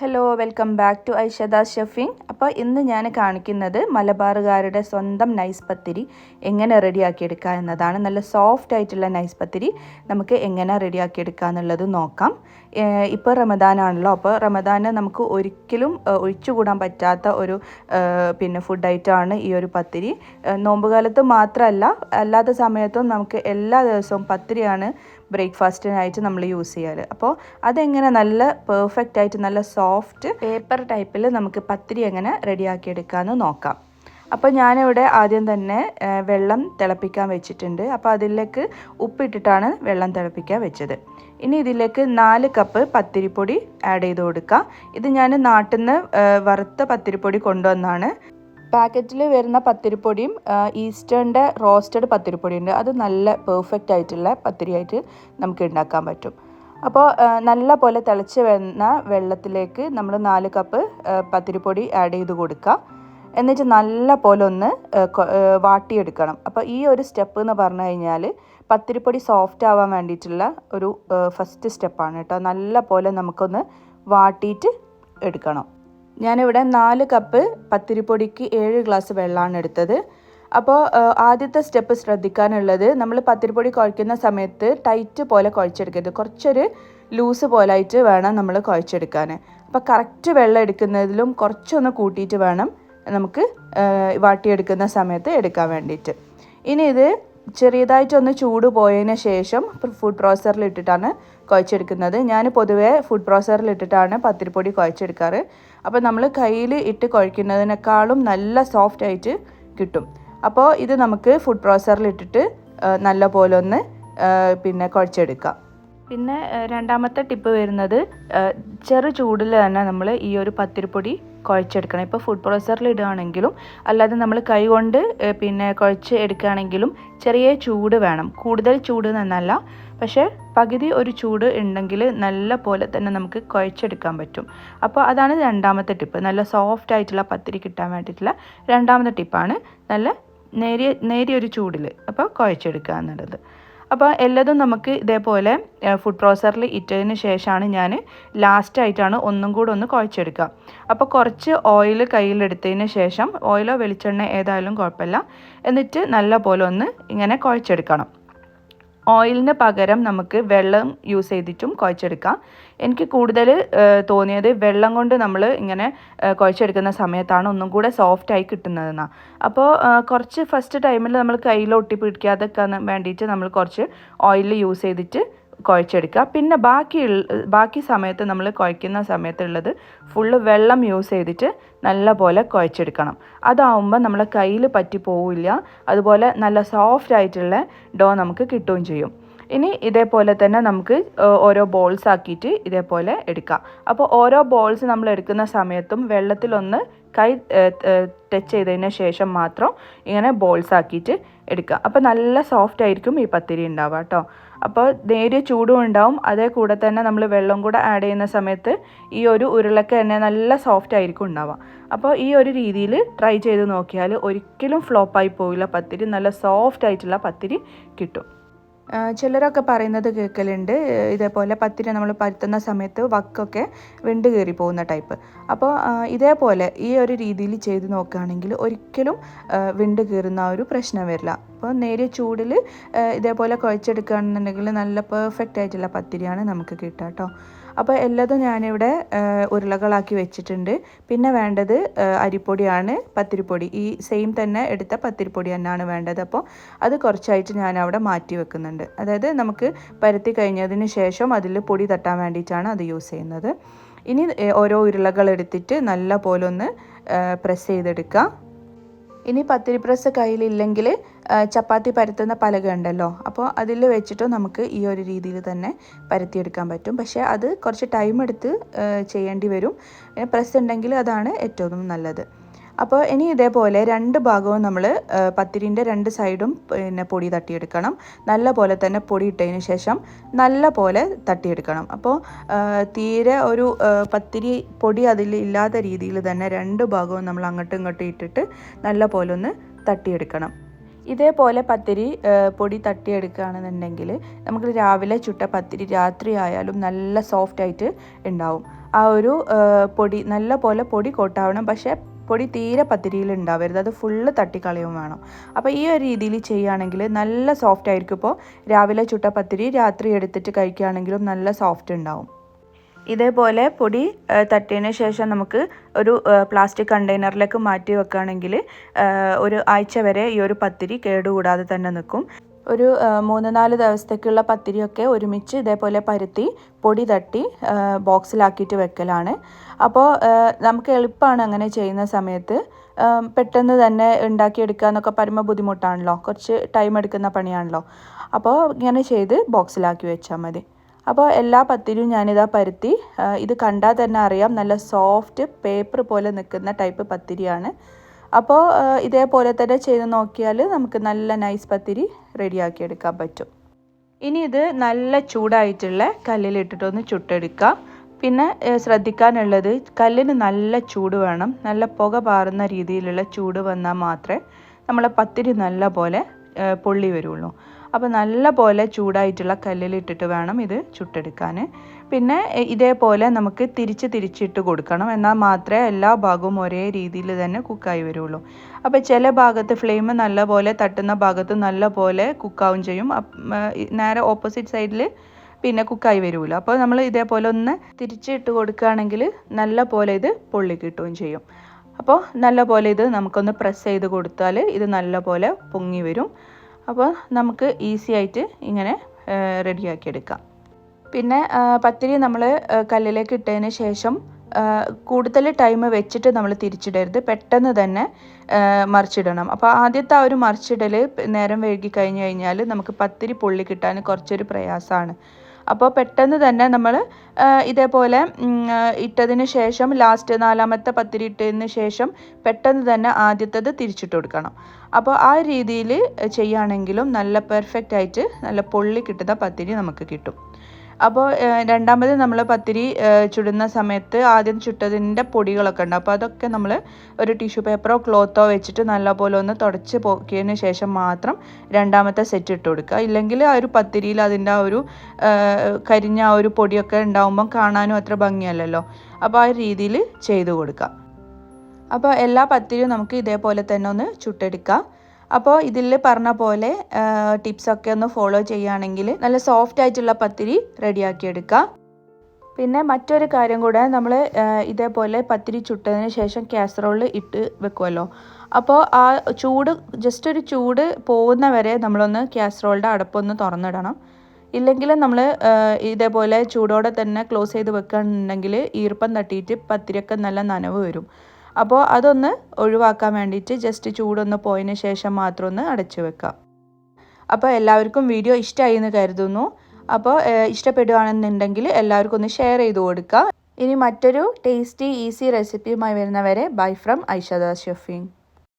Hello welcome back to Aishada chefing അപ്പോൾ ഇന്ന് ഞാൻ കാണിക്കുന്നത് മലബാറുകാരുടെ സ്വന്തം നൈസ് പത്തിരി എങ്ങനെ റെഡിയാക്കിയെടുക്കുക എന്നതാണ്. നല്ല സോഫ്റ്റ് ആയിട്ടുള്ള നൈസ് പത്തിരി നമുക്ക് എങ്ങനെ റെഡിയാക്കിയെടുക്കുക എന്നുള്ളത് നോക്കാം. ഇപ്പോൾ റമദാനാണല്ലോ അപ്പോൾ റമദാന് നമുക്ക് ഒരിക്കലും ഒഴിച്ചുകൂടാൻ പറ്റാത്ത ഒരു പിന്നെ ഫുഡ് ഐറ്റമാണ് ഈ ഒരു പത്തിരി. നോമ്പുകാലത്ത് മാത്രമല്ല അല്ലാത്ത സമയത്തും നമുക്ക് എല്ലാ ദിവസവും പത്തിരിയാണ് ബ്രേക്ക്ഫാസ്റ്റിനായിട്ട് നമ്മൾ യൂസ് ചെയ്യാറ്. അപ്പോൾ അതെങ്ങനെ നല്ല പെർഫെക്റ്റ് ആയിട്ട് നല്ല സോഫ്റ്റ് പേപ്പർ ടൈപ്പിൽ നമുക്ക് പത്തിരി എങ്ങനെ റെഡിയാക്കി എടുക്കാമെന്ന് നോക്കാം. അപ്പോൾ ഞാനിവിടെ ആദ്യം തന്നെ വെള്ളം തിളപ്പിക്കാൻ വെച്ചിട്ടുണ്ട്. അപ്പോൾ അതിലേക്ക് ഉപ്പിട്ടിട്ടാണ് വെള്ളം തിളപ്പിക്കാൻ വെച്ചത്. ഇനി ഇതിലേക്ക് നാല് കപ്പ് പത്തിരിപ്പൊടി ആഡ് ചെയ്ത് കൊടുക്കാം. ഇത് ഞാൻ നാട്ടിൽ നിന്ന് വറുത്ത പത്തിരിപ്പൊടി കൊണ്ടുവന്നാണ്. പാക്കറ്റിൽ വരുന്ന പത്തിരിപ്പൊടിയും ഈസ്റ്റേണിന്റെ റോസ്റ്റഡ് പത്തിരിപ്പൊടിയുണ്ട്. അത് നല്ല പെർഫെക്റ്റ് ആയിട്ടുള്ള പത്തിരിയായിട്ട് നമുക്ക് ഉണ്ടാക്കാൻ പറ്റും. അപ്പോൾ നല്ല പോലെ തിളച്ച് വരുന്ന വെള്ളത്തിലേക്ക് നമ്മൾ നാല് കപ്പ് പത്തിരിപ്പൊടി ആഡ് ചെയ്ത് കൊടുക്കുക. എന്നിട്ട് നല്ല പോലെ ഒന്ന് വാട്ടിയെടുക്കണം. അപ്പോൾ ഈ ഒരു സ്റ്റെപ്പ് എന്ന് പറഞ്ഞു കഴിഞ്ഞാൽ പത്തിരിപ്പൊടി സോഫ്റ്റ് ആവാൻ വേണ്ടിയിട്ടുള്ള ഒരു ഫസ്റ്റ് സ്റ്റെപ്പാണ് കേട്ടോ. നല്ല പോലെ നമുക്കൊന്ന് വാട്ടിയിട്ട് എടുക്കണം. ഞാനിവിടെ നാല് കപ്പ് പത്തിരിപ്പൊടിക്ക് ഏഴ് ഗ്ലാസ് വെള്ളമാണ് എടുത്തത്. അപ്പോൾ ആദ്യത്തെ സ്റ്റെപ്പ് ശ്രദ്ധിക്കാനുള്ളത് നമ്മൾ പത്തിരിപ്പൊടി കുഴക്കുന്ന സമയത്ത് ടൈറ്റ് പോലെ കുഴച്ചെടുക്കരുത്. കുറച്ചൊരു ലൂസ് പോലായിട്ട് വേണം നമ്മൾ കുഴച്ചെടുക്കാൻ. അപ്പോൾ കറക്റ്റ് വെള്ളം എടുക്കുന്നതിലും കുറച്ചൊന്ന് കൂട്ടിയിട്ട് വേണം നമുക്ക് വാട്ടിയെടുക്കുന്ന സമയത്ത് എടുക്കാൻ വേണ്ടിയിട്ട്. ഇനി ഇത് ചെറിയതായിട്ടൊന്ന് ചൂട് പോയതിന് ശേഷം ഫുഡ് പ്രോസറിൽ ഇട്ടിട്ടാണ് കുഴച്ചെടുക്കുന്നത്. ഞാൻ പൊതുവേ ഫുഡ് പ്രോസറിൽ ഇട്ടിട്ടാണ് പത്തിരിപ്പൊടി കുഴച്ചെടുക്കാറ്. അപ്പോൾ നമ്മൾ കയ്യിൽ ഇട്ട് കുഴക്കുന്നതിനേക്കാളും നല്ല സോഫ്റ്റ് ആയിട്ട് കിട്ടും. അപ്പോൾ ഇത് നമുക്ക് ഫുഡ് പ്രോസറിൽ ഇട്ടിട്ട് നല്ല പോലെ ഒന്ന് പിന്നെ കുഴച്ചെടുക്കാം. പിന്നെ രണ്ടാമത്തെ ടിപ്പ് വരുന്നത് ചെറു ചൂടിൽ തന്നെ നമ്മൾ ഈ ഒരു പത്തിരിപ്പൊടി കുഴച്ചെടുക്കണം. ഇപ്പോൾ ഫുഡ് പ്രോസറിൽ ഇടുകയാണെങ്കിലും അല്ലാതെ നമ്മൾ കൈ കൊണ്ട് പിന്നെ കുഴച്ച് എടുക്കുകയാണെങ്കിലും ചെറിയ ചൂട് വേണം. കൂടുതൽ ചൂട് എന്നല്ല പക്ഷേ പകുതി ഒരു ചൂട് ഉണ്ടെങ്കിൽ നല്ല പോലെ തന്നെ നമുക്ക് കുഴച്ചെടുക്കാൻ പറ്റും. അപ്പോൾ അതാണ് രണ്ടാമത്തെ ടിപ്പ് നല്ല സോഫ്റ്റ് ആയിട്ടുള്ള പത്തിരി കിട്ടാൻ വേണ്ടിയിട്ടുള്ള രണ്ടാമത്തെ ടിപ്പാണ് നല്ല നേരിയ നേരിയൊരു ചൂടിൽ അപ്പോൾ കുഴച്ചെടുക്കുക എന്നുള്ളത്. അപ്പോൾ എല്ലാതും നമുക്ക് ഇതേപോലെ ഫുഡ് പ്രോസറിൽ ഇട്ടതിന് ശേഷമാണ് ഞാൻ ലാസ്റ്റായിട്ടാണ് ഒന്നും കൂടെ ഒന്ന് കുഴച്ചെടുക്കുക. അപ്പോൾ കുറച്ച് ഓയിൽ കയ്യിലെടുത്തതിന് ശേഷം ഓയിലോ വെളിച്ചെണ്ണ ഏതായാലും കുഴപ്പമില്ല. എന്നിട്ട് നല്ല പോലെ ഒന്ന് ഇങ്ങനെ കുഴച്ചെടുക്കണം. ഓയിലിന് പകരം നമുക്ക് വെള്ളം യൂസ് ചെയ്തിട്ടും കുഴച്ചെടുക്കാം. എനിക്ക് കൂടുതൽ തോന്നിയത് വെള്ളം കൊണ്ട് നമ്മൾ ഇങ്ങനെ കുഴച്ചെടുക്കുന്ന സമയത്താണ് ഒന്നും കൂടെ സോഫ്റ്റ് ആയി കിട്ടുന്നതെന്നാണ് അപ്പോൾ കുറച്ച് ഫസ്റ്റ് ടൈമിൽ നമ്മൾ കയ്യിൽ ഒട്ടി പിടിക്കാതെ വേണ്ടിയിട്ട് നമ്മൾ കുറച്ച് ഓയിൽ യൂസ് ചെയ്തിട്ട് കുഴച്ചെടുക്കുക. പിന്നെ ബാക്കി ബാക്കി സമയത്ത് നമ്മൾ കുഴയ്ക്കുന്ന സമയത്തുള്ളത് ഫുള്ള് വെള്ളം യൂസ് ചെയ്തിട്ട് നല്ല പോലെ കുഴച്ചെടുക്കണം. അതാവുമ്പോൾ നമ്മളെ കയ്യിൽ പറ്റി പോവില്ല. അതുപോലെ നല്ല സോഫ്റ്റ് ആയിട്ടുള്ള ഡോ നമുക്ക് കിട്ടുകയും ചെയ്യും. ഇനി ഇതേപോലെ തന്നെ നമുക്ക് ഓരോ ബോൾസ് ആക്കിയിട്ട് ഇതേപോലെ എടുക്കാം. അപ്പോൾ ഓരോ ബോൾസ് നമ്മൾ എടുക്കുന്ന സമയത്തും വെള്ളത്തിലൊന്ന് കൈ ടച്ച് ചെയ്തതിന് ശേഷം മാത്രം ഇങ്ങനെ ബോൾസ് ആക്കിയിട്ട് എടുക്കുക. അപ്പോൾ നല്ല സോഫ്റ്റ് ആയിരിക്കും ഈ പത്തിരി ഉണ്ടാവുക കേട്ടോ. അപ്പോൾ നേരിയ ചൂടും ഉണ്ടാവും. അതേ കൂടെ തന്നെ നമ്മൾ വെള്ളം കൂടെ ആഡ് ചെയ്യുന്ന സമയത്ത് ഈ ഒരു ഉരുളക്ക് തന്നെ നല്ല സോഫ്റ്റ് ആയിരിക്കും ഉണ്ടാവുക. അപ്പോൾ ഈ ഒരു രീതിയിൽ ട്രൈ ചെയ്ത് നോക്കിയാൽ ഒരിക്കലും ഫ്ലോപ്പായി പോവില്ല പത്തിരി. നല്ല സോഫ്റ്റ് ആയിട്ടുള്ള പത്തിരി കിട്ടും. ചിലരൊക്കെ പറയുന്നത് കേൾക്കലുണ്ട് ഇതേപോലെ പത്തിരി നമ്മൾ പരത്തുന്ന സമയത്ത് വക്കൊക്കെ വെണ്ട് കയറി പോകുന്ന ടൈപ്പ്. അപ്പോൾ ഇതേപോലെ ഈ ഒരു രീതിയിൽ ചെയ്ത് നോക്കുകയാണെങ്കിൽ ഒരിക്കലും വെണ്ട് കയറുന്ന ഒരു പ്രശ്നം വരില്ല. അപ്പോൾ നേരിയ ചൂടിൽ ഇതേപോലെ കുഴച്ചെടുക്കുകയാണെന്നുണ്ടെങ്കിൽ നല്ല പെർഫെക്റ്റ് ആയിട്ടുള്ള പത്തിരിയാണ് നമുക്ക് കിട്ടുക കേട്ടോ. അപ്പോൾ എല്ലാതും ഞാനിവിടെ ഉരുളകളാക്കി വെച്ചിട്ടുണ്ട്. പിന്നെ വേണ്ടത് അരിപ്പൊടിയാണ് പത്തിരിപ്പൊടി. ഈ സെയിം തന്നെ എടുത്ത പത്തിരിപ്പൊടി തന്നെയാണ് വേണ്ടത്. അപ്പോൾ അത് കുറച്ചായിട്ട് ഞാൻ അവിടെ മാറ്റി വെക്കുന്നുണ്ട്. അതായത് നമുക്ക് പരത്തി കഴിഞ്ഞതിന് ശേഷം അതിൽ പൊടി തട്ടാൻ വേണ്ടിയിട്ടാണ് അത് യൂസ് ചെയ്യുന്നത്. ഇനി ഓരോ ഉരുളകൾ എടുത്തിട്ട് നല്ല പോലെ ഒന്ന് പ്രസ് ചെയ്തെടുക്കുക. ഇനി പത്തിരി പ്രസ് കയ്യിലില്ലെങ്കിൽ ചപ്പാത്തി പരത്തുന്ന പലക ഉണ്ടല്ലോ. അപ്പോൾ അതിൽ വെച്ചിട്ട് നമുക്ക് ഈ ഒരു രീതിയിൽ തന്നെ പരത്തിയെടുക്കാൻ പറ്റും. പക്ഷേ അത് കുറച്ച് ടൈം എടുത്ത് ചെയ്യേണ്ടി വരും. പ്രസ് ഉണ്ടെങ്കിൽ അതാണ് ഏറ്റവും നല്ലത്. അപ്പോൾ ഇനി ഇതേപോലെ രണ്ട് ഭാഗവും നമ്മൾ പത്തിരിന്റെ രണ്ട് സൈഡും പിന്നെ പൊടി തട്ടിയെടുക്കണം. നല്ല പോലെ തന്നെ പൊടി ഇട്ടതിന് ശേഷം നല്ല പോലെ തട്ടിയെടുക്കണം. അപ്പോൾ തീരെ ഒരു പത്തിരി പൊടി അതിൽ ഇല്ലാത്ത രീതിയിൽ തന്നെ രണ്ട് ഭാഗവും നമ്മൾ അങ്ങോട്ടും ഇങ്ങോട്ടും ഇട്ടിട്ട് നല്ല പോലെ ഒന്ന് തട്ടിയെടുക്കണം. ഇതേപോലെ പത്തിരി പൊടി തട്ടിയെടുക്കുകയാണെന്നുണ്ടെങ്കിൽ നമുക്ക് രാവിലെ ചുട്ട പത്തിരി രാത്രി ആയാലും നല്ല സോഫ്റ്റായിട്ട് ഉണ്ടാവും. ആ ഒരു പൊടി നല്ല പോലെ പൊടി കോട്ടാവണം. പക്ഷേ പൊടി തീരെ പത്തിരിയിൽ ഉണ്ടാവരുത് അത് ഫുള്ള് തട്ടിക്കളയും വേണം. അപ്പോൾ ഈ ഒരു രീതിയിൽ ചെയ്യുകയാണെങ്കിൽ നല്ല സോഫ്റ്റ് ആയിരിക്കും. ഇപ്പോൾ രാവിലെ ചുട്ട പത്തിരി രാത്രി എടുത്തിട്ട് കഴിക്കുകയാണെങ്കിലും നല്ല സോഫ്റ്റ് ഉണ്ടാവും. ഇതേപോലെ പൊടി തട്ടിയതിന് ശേഷം നമുക്ക് ഒരു പ്ലാസ്റ്റിക് കണ്ടെയ്നറിലേക്ക് മാറ്റി വെക്കുകയാണെങ്കിൽ ഒരു ആഴ്ച വരെ ഈ ഒരു പത്തിരി കേടുകൂടാതെ തന്നെ നിൽക്കും. ഒരു മൂന്ന് നാല് ദിവസത്തേക്കുള്ള പത്തിരിയൊക്കെ ഒരുമിച്ച് ഇതേപോലെ പരുത്തി പൊടി തട്ടി ബോക്സിലാക്കിയിട്ട് വെക്കലാണ്. അപ്പോൾ നമുക്ക് എളുപ്പമാണ് അങ്ങനെ ചെയ്യുന്ന സമയത്ത് പെട്ടെന്ന് തന്നെ ഉണ്ടാക്കിയെടുക്കുക എന്നൊക്കെ പറയുമ്പോൾ ബുദ്ധിമുട്ടാണല്ലോ. കുറച്ച് ടൈം എടുക്കുന്ന പണിയാണല്ലോ. അപ്പോൾ ഇങ്ങനെ ചെയ്ത് ബോക്സിലാക്കി വെച്ചാൽ മതി. അപ്പോൾ എല്ലാ പത്തിരിയും ഞാനിതാ പരുത്തി ഇത് കണ്ടാൽ തന്നെ അറിയാം നല്ല സോഫ്റ്റ് പേപ്പർ പോലെ നിൽക്കുന്ന ടൈപ്പ് പത്തിരിയാണ്. അപ്പോൾ ഇതേപോലെ തന്നെ ചെയ്ത് നോക്കിയാൽ നമുക്ക് നല്ല നൈസ് പത്തിരി റെഡിയാക്കി എടുക്കാൻ പറ്റും. ഇനി ഇത് നല്ല ചൂടായിട്ടുള്ള കല്ലിലിട്ടിട്ടൊന്ന് ചുട്ടെടുക്കാം. പിന്നെ ശ്രദ്ധിക്കാനുള്ളത് കല്ലിന് നല്ല ചൂട് വേണം. നല്ല പുക പാറുന്ന രീതിയിലുള്ള ചൂട് വന്നാൽ മാത്രമേ നമ്മളെ പത്തിരി നല്ല പോലെ പൊള്ളി വരുള്ളൂ. അപ്പോൾ നല്ല പോലെ ചൂടായിട്ടുള്ള കല്ലിലിട്ടിട്ട് വേണം ഇത് ചുട്ടെടുക്കാൻ പിന്നെ ഇതേപോലെ നമുക്ക് തിരിച്ച് തിരിച്ചിട്ട് കൊടുക്കണം. എന്നാൽ മാത്രമേ എല്ലാ ഭാഗവും ഒരേ രീതിയിൽ തന്നെ കുക്കായി വരുള്ളൂ. അപ്പോൾ ചില ഭാഗത്ത് ഫ്ലെയിം നല്ല പോലെ തട്ടുന്ന ഭാഗത്ത് നല്ല പോലെ കുക്കാവും ചെയ്യും. നേരെ ഓപ്പോസിറ്റ് സൈഡിൽ പിന്നെ കുക്കായി വരില്ല അപ്പോൾ നമ്മൾ ഇതേപോലെ ഒന്ന് തിരിച്ചിട്ട് കൊടുക്കുകയാണെങ്കിൽ നല്ല പോലെ ഇത് പൊള്ളി കിട്ടുകയും ചെയ്യും. അപ്പോൾ നല്ല പോലെ ഇത് നമുക്കൊന്ന് പ്രസ് ചെയ്ത് കൊടുത്താൽ ഇത് നല്ല പോലെ പൊങ്ങി വരും. അപ്പോൾ നമുക്ക് ഈസി ആയിട്ട് ഇങ്ങനെ റെഡിയാക്കി എടുക്കാം പിന്നെ പത്തിരി നമ്മൾ കല്ലിലേക്ക് ഇട്ടതിന് ശേഷം കൂടുതൽ ടൈം വെച്ചിട്ട് നമ്മൾ തിരിച്ചിടരുത്. പെട്ടെന്ന് തന്നെ മറിച്ചിടണം. അപ്പോൾ ആദ്യത്തെ ആ ഒരു മറിച്ചിടൽ നേരം വൈകി കഴിഞ്ഞ് കഴിഞ്ഞാൽ നമുക്ക് പത്തിരി പൊള്ളി കിട്ടാൻ കുറച്ചൊരു പ്രയാസമാണ്. അപ്പോൾ പെട്ടെന്ന് തന്നെ നമ്മൾ ഇതേപോലെ ഇട്ടതിന് ശേഷം ലാസ്റ്റ് നാലാമത്തെ പത്തിരി ഇട്ടതിന് ശേഷം പെട്ടെന്ന് തന്നെ ആദ്യത്തേത് തിരിച്ചിട്ട് കൊടുക്കണം. അപ്പോൾ ആ രീതിയിൽ ചെയ്യുകയാണെങ്കിലും നല്ല പെർഫെക്റ്റ് ആയിട്ട് നല്ല പൊള്ളി കിട്ടുന്ന പത്തിരി നമുക്ക് കിട്ടും. അപ്പോൾ രണ്ടാമത് നമ്മൾ പത്തിരി ചുടുന്ന സമയത്ത് ആദ്യം ചുട്ടതിന്റെ പൊടികളൊക്കെ ഉണ്ട്. അപ്പോൾ അതൊക്കെ നമ്മൾ ഒരു ടിഷ്യൂ പേപ്പറോ ക്ലോത്തോ വെച്ചിട്ട് നല്ലപോലെ ഒന്ന് തുടച്ച് പോക്കിയതിന് ശേഷം മാത്രം രണ്ടാമത്തെ സെറ്റ് ഇട്ട് കൊടുക്കുക. ഇല്ലെങ്കിൽ ആ ഒരു പത്തിരിയിൽ അതിന്റെ ആ ഒരു കരിഞ്ഞ ആ ഒരു പൊടിയൊക്കെ ഉണ്ടാകുമ്പം കാണാനും അത്ര ഭംഗിയല്ലല്ലോ. അപ്പോൾ ആ രീതിയിൽ ചെയ്തു കൊടുക്കുക. അപ്പോൾ എല്ലാ പത്തിരിയും നമുക്ക് ഇതേപോലെ തന്നെ ഒന്ന് ചുട്ടെടുക്കാം. അപ്പോൾ ഇതിൽ പറഞ്ഞ പോലെ ടിപ്സൊക്കെ ഒന്ന് ഫോളോ ചെയ്യുകയാണെങ്കിൽ നല്ല സോഫ്റ്റ് ആയിട്ടുള്ള പത്തിരി റെഡിയാക്കി എടുക്കാം. പിന്നെ മറ്റൊരു കാര്യം കൂടെ നമ്മൾ ഇതേപോലെ പത്തിരി ചുട്ടതിന് ശേഷം കാസറോളിൽ ഇട്ട് വെക്കുമല്ലോ അപ്പോൾ ആ ചൂട് ജസ്റ്റ് ഒരു ചൂട് പോകുന്ന വരെ നമ്മളൊന്ന് കാസറോളിന്റെ അടപ്പൊന്ന് തുറന്നിടണം. ഇല്ലെങ്കിൽ നമ്മൾ ഇതേപോലെ ചൂടോടെ തന്നെ ക്ലോസ് ചെയ്ത് വെക്കുകയാണെന്നുണ്ടെങ്കിൽ ഈർപ്പം തട്ടിയിട്ട് പത്തിരിയൊക്കെ നല്ല നനവ് വരും. അപ്പോൾ അതൊന്ന് ഒഴിവാക്കാൻ വേണ്ടിയിട്ട് ജസ്റ്റ് ചൂടൊന്ന് പോയതിന് ശേഷം മാത്രം ഒന്ന് അടച്ചു വെക്കാം. അപ്പോൾ എല്ലാവർക്കും വീഡിയോ ഇഷ്ടമായി എന്ന് കരുതുന്നു അപ്പോൾ ഇഷ്ടപ്പെടുകയാണെന്നുണ്ടെങ്കിൽ എല്ലാവർക്കും ഒന്ന് ഷെയർ ചെയ്ത് കൊടുക്കുക ഇനി മറ്റൊരു ടേസ്റ്റി ഈസി റെസിപ്പിയുമായി വരുന്നവരെ ബൈ ഫ്രം ഐഷദ ഷെഫിങ്